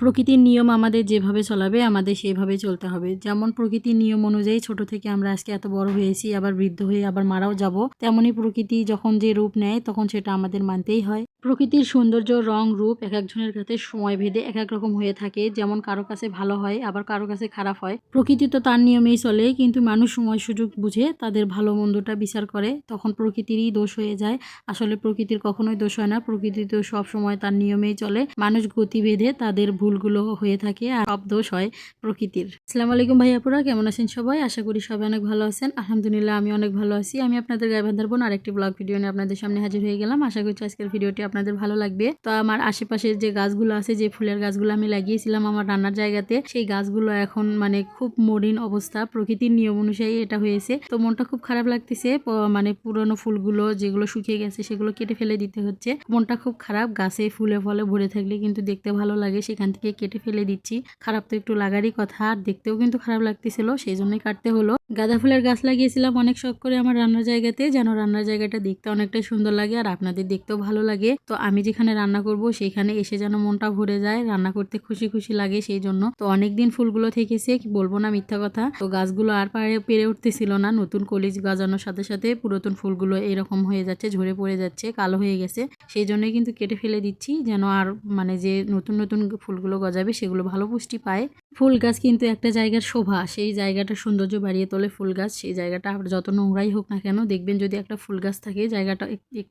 প্রকৃতির নিয়ম আমাদের যেভাবে চলাবে, আমাদের সেভাবে চলতে হবে। যেমন প্রকৃতির নিয়ম অনুযায়ী ছোট থেকে আমরা আজকে এত বড় হয়েছি আবার বৃদ্ধ হয়ে আবার মারাও যাব, তেমনই প্রকৃতি যখন যে রূপ নেয়, তখন সেটা আমাদের মানতেই হয়। প্রকৃতির সৌন্দর্য, রং, রূপ এক একজনের কাছে সময় ভেদে এক এক রকম হয়ে থাকে। যেমন কারও কাছে ভালো হয়, আবার কারও কাছে খারাপ হয়। প্রকৃতি তো তার নিয়মেই চলে, কিন্তু মানুষ সময় সুযোগ বুঝে তাদের ভালো মন্দটা বিচার করে। তখন প্রকৃতিরই দোষ হয়ে যায়। আসলে প্রকৃতির কখনোই দোষ হয় না। প্রকৃতি তো সব সময় তার নিয়মেই চলে। মানুষ গতি বেঁধে তাদের ভুলগুলো হয়ে থাকে আর সব দোষ হয় প্রকৃতির। আসসালামু আলাইকুম ভাইয়াপুরা কেমন আছেন সবাই? আশা করি সবাই অনেক ভালো আছেন। আলহামদুলিল্লাহ, আমি অনেক ভালো আছি। আমি আপনাদের গায়ে বোন, আরেকটি ব্লগ ভিডিও নিয়ে আপনাদের সামনে হাজির হয়ে গেলাম। আশা করছি আজকের ভিডিওটি আপনাদের ভালো লাগবে। তো আমার আশেপাশের যে গাছগুলো আছে, যে ফুলের গাছগুলো আমি লাগিয়েছিলাম আমার রান্নার জায়গাতে, সেই গাছগুলো এখন মানে খুব মরিন অবস্থা, প্রকৃতির নিয়ম অনুযায়ী এটা হয়েছে। তো মনটা খুব খারাপ লাগতেছে মানে পুরনো ফুলগুলো যেগুলো শুকিয়ে গেছে সেগুলো কেটে ফেলে দিতে হচ্ছে। মনটা খুব খারাপ, গাছে ফুলে ফলে ভরে থাকলে কিন্তু দেখতে ভালো লাগে, সেখান থেকে কেটে ফেলে দিচ্ছি। খারাপ তো একটু লাগারই কথা, আর দেখতেও কিন্তু খারাপ লাগতেছিল, সেই জন্যই কাটতে হলো। গাঁদা ফুলের গাছ লাগিয়েছিলাম অনেক শখ করে আমার রান্নার জায়গাতে, যেন রান্নার জায়গাটা দেখতে অনেকটাই সুন্দর লাগে, আর আপনাদের দেখতেও ভালো লাগে। তো আমি যেখানে রান্না করব, সেখানে এসে যেন মনটা ভরে যায়, রান্না করতে খুশি খুশি লাগে সেই জন্য তো অনেকদিন ফুলগুলো থেকেছে, কি বলব না মিথ্যা কথা। তো গাছগুলো আর পারে পেরে উঠতেছিল না, নতুন কলিজ গাজানোর সাথে সাথে পুরাতন ফুলগুলো এরকম হয়ে যাচ্ছে, ঝরে পড়ে যাচ্ছে, কালো হয়ে গেছে। সেই জন্যই কিন্তু কেটে ফেলে দিচ্ছি, যেন আর মানে যে নতুন নতুন ফুলগুলো গজাবে, সেগুলো ভালো পুষ্টি পায়। ফুল গাছ কিন্তু একটা জায়গার শোভা, সেই জায়গাটা সৌন্দর্য বাড়িয়ে তোলে ফুল গাছ। সেই জায়গাটা যত নোংরাই হোক না কেন, দেখবেন যদি একটা ফুল গাছ থাকে, জায়গাটা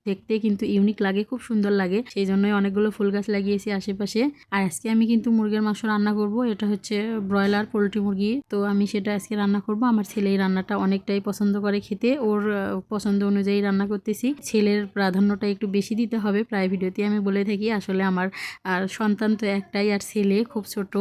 দেখতে কিন্তু ইউনিক লাগে, খুব সুন্দর লাগে। সেই জন্যই অনেকগুলো ফুল গাছ লাগিয়েছি আশেপাশে। আর আজকে আমি কিন্তু মুরগির মাংস রান্না করব। এটা হচ্ছে ব্রয়লার পোলট্রি মুরগি। তো আমি সেটা আজকে রান্না করব। আমার ছেলে রান্নাটা অনেকটাই পছন্দ করে খেতে। ওর পছন্দ অনুযায়ী রান্না করতেছি। ছেলের প্রাধান্যটা একটু বেশি দিতে হবে। প্রায় ভিডিওতে আমি বলে থাকি, আসলে আমার, আর সন্তান তো একটাই আর ছেলে খুব ছোট।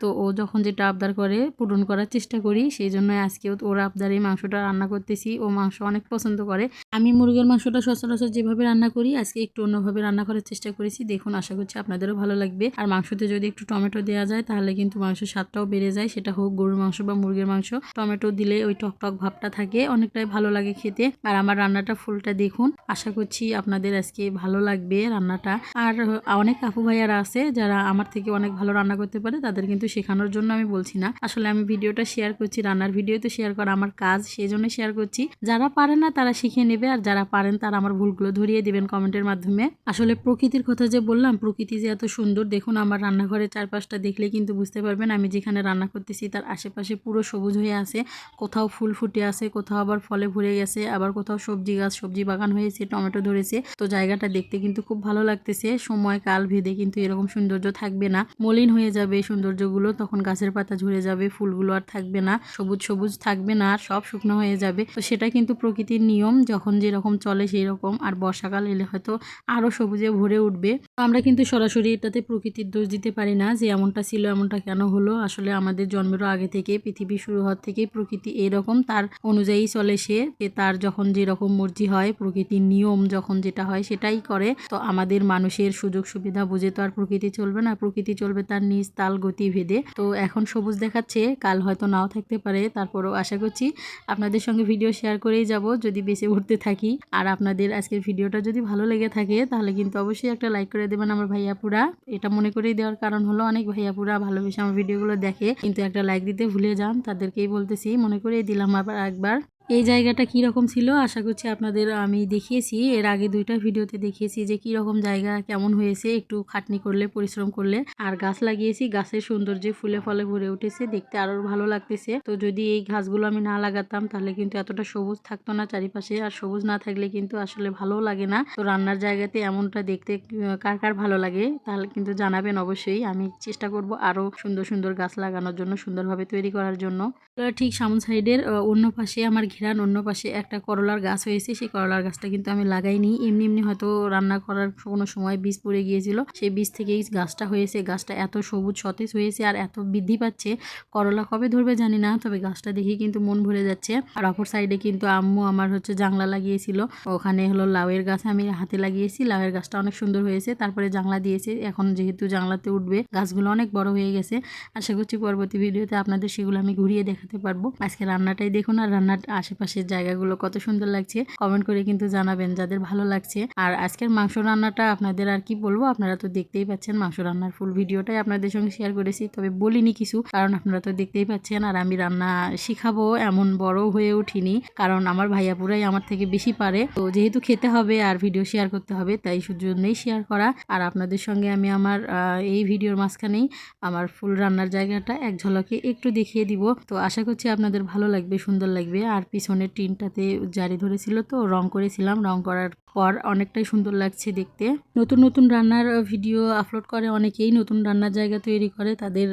তো ও যখন যেটা আবদার করে, পূরণ করার চেষ্টা করি। সেই জন্য আজকেও ওর আবদারে মাংসটা রান্না করতেছি। ও মাংস অনেক পছন্দ করে। আমি মুরগির মাংসটা সচরাচর যেভাবে রান্না করি, আজকে একটু অন্যভাবে রান্না করার চেষ্টা করেছি, দেখুন আশা করছি আপনাদেরও ভালো লাগবে। আর মাংসতে যদি একটু টমেটো দেওয়া যায়, তাহলে কিন্তু মাংসের স্বাদটাও বেড়ে যায়, সেটা হোক গরুর মাংস বা মুরগির মাংস। টমেটো দিলে ওই টক টক ভাবটা থাকে, অনেকটাই ভালো লাগে খেতে। আর আমার রান্নাটা ফুলটা দেখুন, আশা করছি আপনাদের আজকে ভালো লাগবে রান্নাটা। আর অনেক আপু ভাইয়ারা আছে, যারা আমার থেকে অনেক ভালো রান্না করতে পারে, তাদের কিন্তু শেখানোর জন্য আমি বলছি না। আসলে আমি ভিডিওটা শেয়ার করছি, রান্নার ভিডিও তো শেয়ার করা আমার কাজ সেই জন্য শেয়ার করছি। যারা পারে না, তারা শিখে নেবে, আর যারা পারেন, তারা আমার ভুলগুলো ধরিয়ে দিবেন কমেন্টের মাধ্যমে। আসলে প্রকৃতির কথা যে বললাম, প্রকৃতি যে এত সুন্দর, দেখুন আমার রান্নাঘরের চারপাশটা দেখলে কিন্তু বুঝতে পারবেন আমি যেখানে রান্না করতেছি তার আশেপাশে পুরো সবুজ হয়ে আছে। কোথাও ফুল ফুটে আছে, কোথাও আবার ফলে ভরে গেছে, আবার কোথাও সবজি গাছ, সবজি বাগান হয়েছে, টমেটো ধরেছে। তো জায়গাটা দেখতে কিন্তু খুব ভালো লাগতেছে, সময় কাল ভেদে কিন্তু এরকম সৌন্দর্য থাকবে না। মলিন হয়ে যাবে এই সৌন্দর্যগুলো, তখন গাছের পাতা ঝরে যাবে, ফুলগুলো আর থাকবে না, সবুজ সবুজ থাকবে না, আর সব শুকনো হয়ে যাবে। তো সেটা কিন্তু প্রকৃতির নিয়ম, যখন যেরকম চলে সেই রকম আর বর্ষাকাল এলে হয়তো আরও সবুজে ভরে উঠবে। আমরা কিন্তু সরাসরি এটাতে প্রকৃতির দোষ দিতে পারি না যে এমনটা ছিল, এমনটা কেন হলো। আসলে আমাদের জন্মেরও আগে থেকে, পৃথিবী শুরু হওয়ার থেকে প্রকৃতি এরকম, তার অনুযায়ী চলে সে। যে তার যখন যেরকম মর্জি হয়, প্রকৃতির নিয়ম যখন যেটা হয় সেটাই করে। তো আমাদের মানুষের সুযোগ সুবিধা বুঝে তো আর প্রকৃতি চলবে না। প্রকৃতি চলবে তার নিজ তাল গতি ভেদে তো এখন সবুজ দেখাচ্ছে, কাল হয়তো নাও থাকতে পারে, তারপরও আশা করছি আপনাদের সঙ্গে ভিডিও শেয়ার করেই যাব, যদি বেঁচে উঠতে থাকি। আর আপনাদের আজকের ভিডিওটা যদি ভালো লেগে থাকে, তাহলে কিন্তু অবশ্যই একটা লাইক করে দেবেন আমার ভাইয়াপুরা। এটা মনে করেই দেওয়ার কারণ হলো অনেক ভাইয়াপুরা ভালোবেসে আমার ভিডিওগুলো দেখে। কিন্তু একটা লাইক দিতে ভুলে যান, তাদেরকেই বলতেছি, মনে করেই দিলাম আবার একবার। এই জায়গাটা কি রকম ছিল? আশা করছি আপনাদের আমি দেখিয়েছি। এর আগে দুইটা ভিডিওতে দেখিয়েছি যে কি রকম জায়গা, কেমন হয়েছে, একটু খাটনি করলে, পরিশ্রম করলে। আর গাছ লাগিয়েছি, গাছের সৌন্দর্যে ফুলে ফলে ভরে উঠেছে, দেখতে আরও ভালো লাগতেছে। তো যদি এই গাছগুলো আমি না লাগাতাম, তাহলে কিন্তু এতটা সবুজ থাকতো না চারিপাশে। আর সবুজ না থাকলে কিন্তু আসলে ভালো লাগে না। তো রান্নার জায়গাতে এমনটা দেখতে কার কার ভালো লাগে তাহলে কিন্তু জানাবেন অবশ্যই। আমি চেষ্টা করব আরও সুন্দর সুন্দর গাছ লাগানোর জন্য, সুন্দরভাবে তৈরি করার জন্য। ঠিক সামন সাইডের অন্য পাশে আমার ঘেরান, অন্য পাশে একটা করলার গাছ হয়েছে, সেই করলার গাছটা কিন্তু আমি লাগাইনি। এমনি এমনি হয়তো রান্না করার কোনো সময় বীজ পড়ে গিয়েছিল। সেই বীজ থেকেই গাছটা হয়েছে। গাছটা এত সবুজ, সতেজ হয়েছে আর এত বৃদ্ধি পাচ্ছে। করলা কবে ধরবে জানি না, তবে গাছটা দেখে কিন্তু মন ভরে যাচ্ছে। আর অপর সাইডে কিন্তু আম্মু আমার হচ্ছে জাংলা লাগিয়েছিল। ওখানে হলো লাউয়ের গাছ আমি হাতে লাগিয়েছি। লাউয়ের গাছটা অনেক সুন্দর হয়েছে। তারপরে জাংলা দিয়েছে। এখন যেহেতু জাংলাতে উঠবে, গাছগুলো অনেক বড় হয়ে গেছে। আশা করছি পরবর্তী ভিডিওতে আপনাদের সেগুলো আমি ঘুরিয়ে দেখাতে পারব। আজকে রান্নাটাই দেখুন আর রান্নার আশেপাশের জায়গাগুলো কত সুন্দর লাগছে কমেন্ট করে কিন্তু জানাবেন যাদের ভালো লাগছে। আর আজকের মাংস রান্নাটা আপনাদের আর কি বলব, আপনারা তো দেখতেই পাচ্ছেন মাংস রান্নার ফুল ভিডিওটাই আপনাদের সঙ্গে শেয়ার করেছি, তবে বলিনি কিছু, কারণ আপনারা তো দেখতেই পাচ্ছেন আর আমি রান্না শিখাবো এমন বড় হয়ে উঠিনি, কারণ আমার ভাইয়া পুরাই আমার থেকে বেশি পারে। তো যেহেতু খেতে হবে আর ভিডিও শেয়ার করতে হবে, তাই জন্যই শেয়ার করা। আর আপনাদের সঙ্গে আমি আমার এই ভিডিওর মাঝখানেই আমার ফুল রান্নার জায়গাটা এক ঝলকে একটু দেখিয়ে দিব। তো আশা করছি আপনাদের ভালো লাগবে, সুন্দর লাগবে। আর পিছনের টিনটাতে জারি ধরেছিল তো রং করেছিলাম রং করার পর অনেকটাই সুন্দর লাগছে দেখতে। নতুন নতুন রান্নার ভিডিও আপলোড করে অনেকেই নতুন রান্নার জায়গা তৈরি করে। তাদের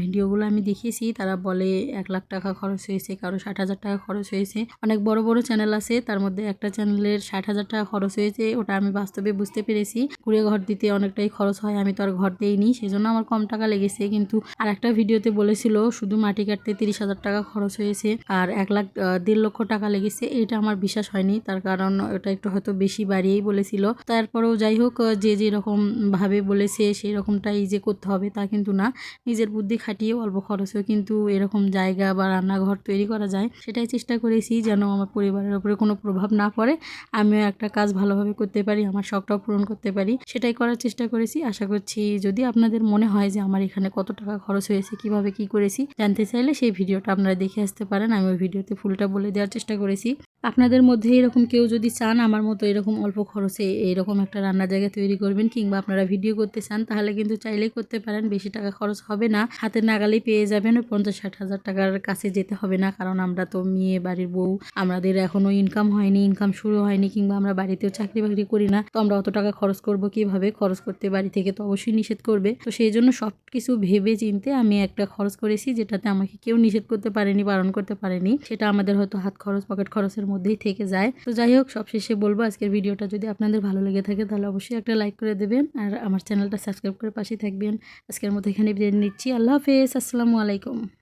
ভিডিওগুলো আমি দেখিয়েছি। তারা বলে এক লাখ টাকা খরচ হয়েছে, কারও ষাট হাজার টাকা খরচ হয়েছে। অনেক বড় বড় চ্যানেল আছে, তার মধ্যে একটা চ্যানেলের ষাট হাজার টাকা খরচ হয়েছে। ওটা আমি বাস্তবে বুঝতে পেরেছি। কুড়ে ঘর দিতে অনেকটাই খরচ হয়, আমি তো আর ঘর দিইনি। সেজন্য আমার কম টাকা লেগেছে। কিন্তু আর একটা ভিডিওতে বলেছিল, শুধু মাটি কাটতে তিরিশ হাজার টাকা খরচ হয়েছে, আর এক লাখ দেড় লক্ষ টাকা লেগেছে। এটা আমার বিশ্বাস হয়নি। তার কারণ ওটা একটু হয়তো বেশি বাড়িয়েই বলেছিল। তারপরেও যাই হোক যে যেরকম ভাবে বলেছে সেই রকমটাই যে করতে হবে তা কিন্তু না। নিজের বুদ্ধি খাটিয়ে অল্প খরচেও কিন্তু এরকম জায়গা বা রান্নাঘর তৈরি করা যায়। সেটাই চেষ্টা করেছি যেন আমার পরিবারের উপরে কোনো প্রভাব না পড়ে। আমিও একটা কাজ ভালোভাবে করতে পারি, আমার শখটাও পূরণ করতে পারি। সেটাই করার চেষ্টা করেছি। আশা করছি যদি আপনাদের মনে হয় যে আমার এখানে কত টাকা খরচ হয়েছে, কীভাবে কি করেছি, জানতে চাইলে সেই ভিডিওটা আপনারা দেখে আসতে পারেন। আমি ওই ভিডিওতে ফুলটা বলে দেওয়ার চেষ্টা করেছি। আপনাদের মধ্যে এরকম কেউ যদি চান, আমার মতো এরকম অল্প খরচে এরকম একটা রান্নার জায়গা তৈরি করবেন কিংবা আপনারা ভিডিও করতে চান, তাহলে কিন্তু চাইলেই করতে পারেন। বেশি টাকা খরচ হবে না। হাতের নাগালেই পেয়ে যাবেন। ওই পঞ্চাশ, ষাট হাজার টাকার কাছে যেতে হবে না, কারণ আমরা তো মেয়ে, বাড়ির বউ, আমাদের এখনও ইনকাম হয়নি ইনকাম শুরু হয়নি কিংবা আমরা বাড়িতেও চাকরি বাকরি করি না। তো আমরা অত টাকা খরচ করব কীভাবে? খরচ করতে বাড়ি থেকে তো অবশ্যই নিষেধ করবে। তো সেই জন্য সব কিছু ভেবে চিনতে আমি একটা খরচ করেছি, যেটাতে আমাকে কেউ নিষেধ করতে পারেনি, বারণ করতে পারেনি। সেটা আমাদের হয়তো হাত খরচ, পকেট খরচের মধ্যেই থেকে যায়। তো যাই হোক, সবশেষে বলব, আজকের ভিডিওটা যদি আপনাদের ভালো লেগে থাকে, তাহলে অবশ্যই একটা লাইক করে দেবেন আর আমার চ্যানেলটা সাবস্ক্রাইব করে পাশেই থাকবেন। আজকের মতো এখানে বিদায় নিচ্ছি। আল্লাহ হাফেজ। আসসালামু আলাইকুম।